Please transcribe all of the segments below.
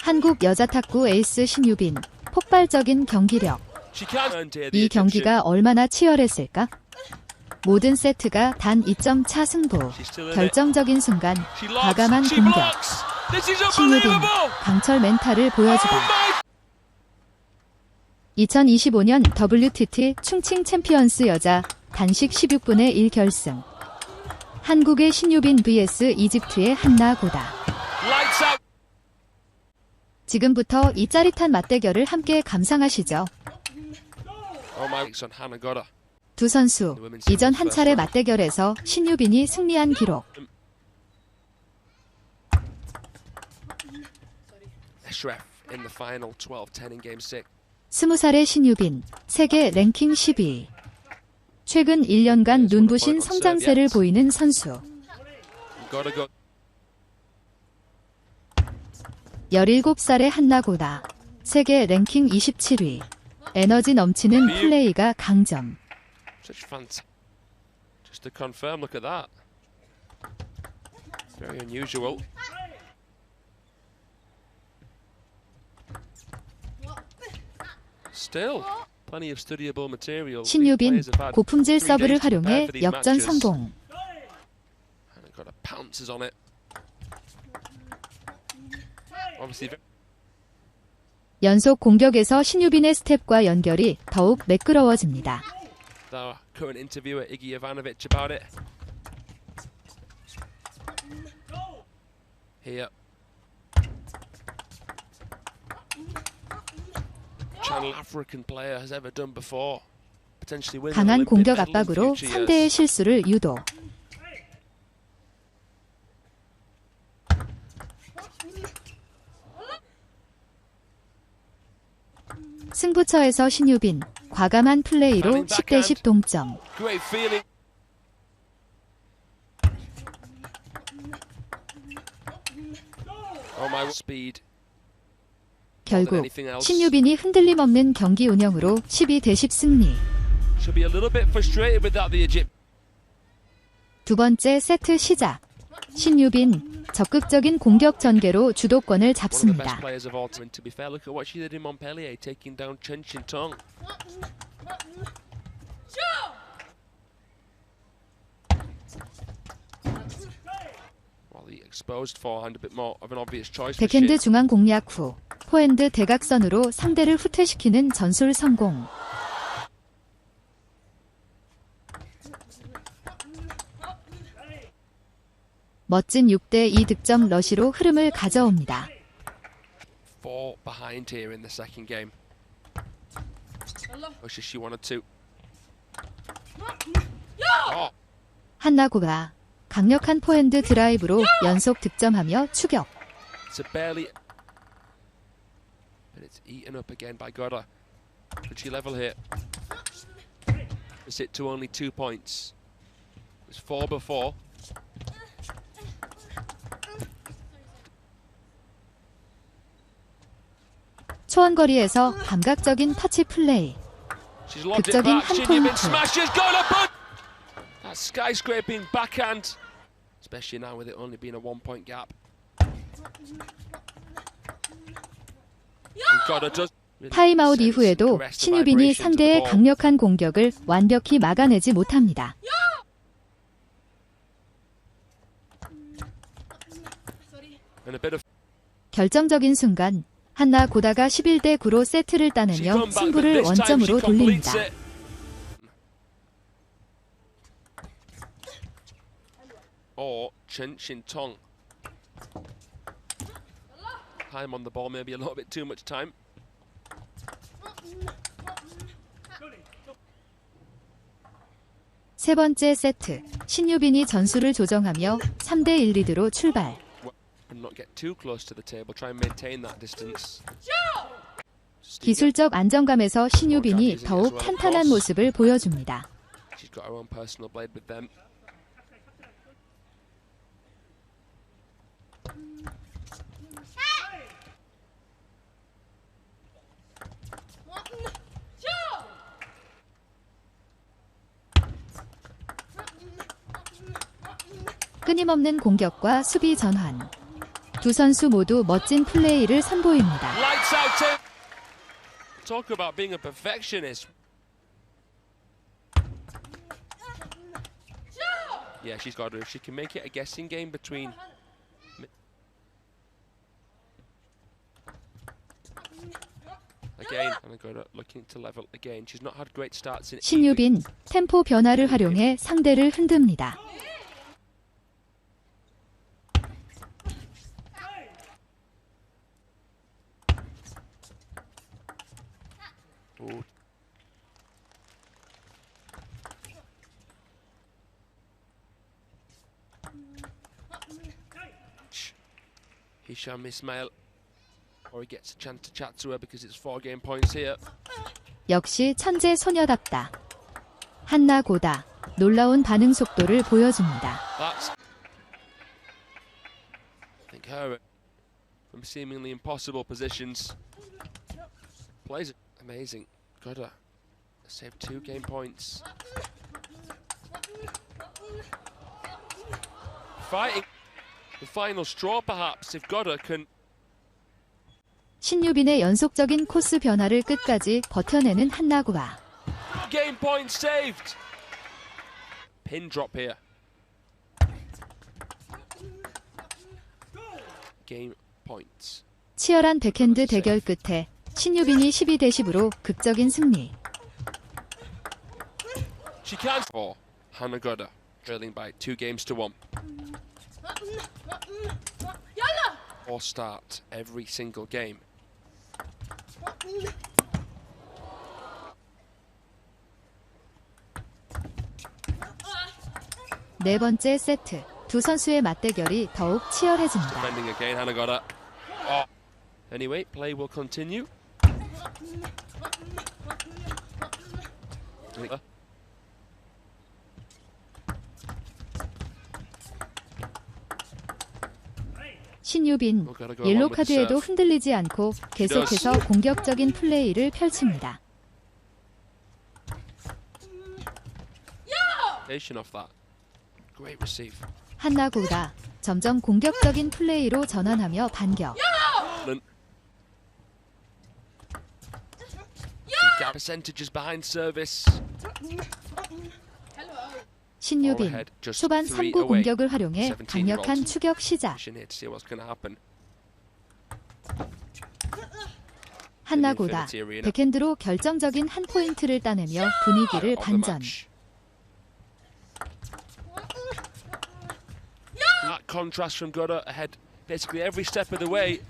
한국 여자 탁구 에이스 신유빈 폭발적인 경기력. 이. 경기가 얼마나 치열했을까? 모든 세트가 단 2점 차 승부. 결정적인 순간. 과감한 공격. 신유빈. 강철 멘탈을 Oh 보여주다. my 2025년 WTT 충칭 챔피언스 여자 단식 16분의 1 결승. 한국의 신유빈 vs 이집트의 한나 고다. 지금부터 이 짜릿한 맞대결을 함께 감상하시죠. Oh. 두 선수 이전 한 차례 맞대결에서 신유빈이 승리한 기록. Eshref in the final 12-10 in game 6. 20살의 신유빈, 세계 랭킹 12위. 최근 1년간 눈부신 성장세를 보이는 선수. Gotta go. 17살의 한나고다. 세계 랭킹 27위. 에너지 넘치는 플레이가 강점. Such fantastic. Just to confirm, look at that. Very unusual. Still, 신유빈 고품질 서브를 활용해 역전. 성공. 연속 공격에서 신유빈의 스텝과 연결이 더욱 매끄러워집니다. 강한 공격 압박으로 상대의. 실수를 유도. 승부처에서 신유빈 과감한 플레이로 10대 10 동점. Great feeling. Oh my speed. 결국 신유빈이 흔들림 없는 경기 운영으로 12대 10 승리. 두 번째 세트 시작. 신유빈 적극적인 공격 전개로 주도권을 잡습니다. 백핸드. 중앙 공략 후 포핸드 대각선으로 상대를 후퇴시키는 전술 성공. 멋진 6대2 득점 러시로 흐름을 가져옵니다. Four behind here in the second game. Oh, she, she wanted to. Oh, 한나고가 강력한 포핸드 드라이브로 연속 득점하며 추격. it's a barely. But it's eaten up again by Goddard. Could she level here? It's hit to only two points. It was four before. 초원거리에서 감각적인 터치 플레이. She's lobbed it 극적인 back. 한 Shinyabin 포인트. smashes. Goddard, but that skyscraping backhand. Especially now with it only being a one-point gap. 타임아웃 이후에도 신유빈이 상대의. 강력한 공격을 완벽히 막아내지 못합니다. 결정적인 순간 한나 고다가 11대 9로 세트를 따내며 승부를 원점으로 돌립니다. it. Or Chen Shin Tong. Time on the ball, maybe a little bit too much time. 세 번째 세트 신유빈이 전술을 조정하며 3대 1 리드로 출발. 기술적 안정감에서 신유빈이 더욱 탄탄한 모습을 보여줍니다. 끊임없는 공격과 수비 전환. 두 선수 모두 멋진 플레이를 선보입니다. Lights out. Tim. Talk about being a perfectionist. Yeah, she's got to. If she can make it a guessing game between. Again, and I got her looking to level again. She's not had great starts in. either. 신유빈 템포 변화를 활용해 상대를 흔듭니다. Shh. Hisham Ismail. Or he gets a chance to chat to her because it's four game points here. 역시 천재 소녀답다. 한나 고다 놀라운 반응 속도를 보여줍니다. That's. I think her from seemingly impossible positions. Plays it amazing. Got her. Saved two game points. Fighting. The final straw, perhaps, if Goddard can 신유빈의 연속적인 코스 변화를 끝까지 버텨내는 한나고다. game point saved. Pin drop here. Game points. 치열한 백핸드 대결 끝에 신유빈이 12대 10으로 극적인 승리. She can for Hannah Goddard, trailing by two games to one. Or start every single game. 네 번째 세트. 두 선수의 맞대결이 더욱 치열해집니다. Defending again, Hannah Goddard. Oh. Anyway, play will continue. Uh, 신유빈 옐로 카드에도. 흔들리지 않고 계속해서 공격적인 플레이를 펼칩니다. 한나고가 점점 공격적인 플레이로 전환하며 반격. Percentages behind service. 신유빈 초반 three 3구 away. 공격을 활용해 17 강력한. 추격 시작. 한나고다. 백핸드로 결정적인 한 포인트를 따내며 분위기를 반전. match. That contrast from Goddard ahead basically every step of the way.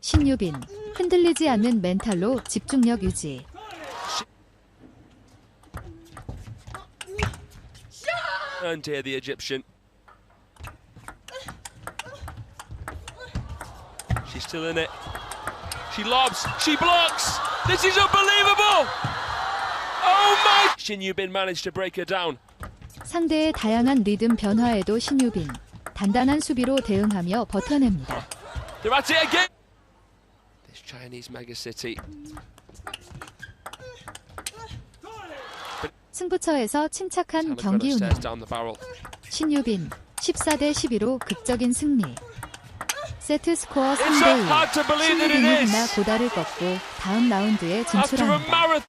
신유빈 흔들리지 않는 멘탈로 집중력 유지. And here the Egyptian. She's still in it. She lobs. She blocks. This is unbelievable. Oh my! Shin Yubin managed to break her down. 상대의 다양한 리듬 변화에도 신유빈 단단한 수비로 대응하며 버텨냅니다. They're at it again. Chinese mega city. 승부처에서 침착한 경기 운영. 신유빈 14대 12로 극적인 승리. 세트 스코어 It's 3대 so 1. hard to believe that 신유빈이 is. 고다를 꺾고 다음 라운드에 진출합니다. marathon.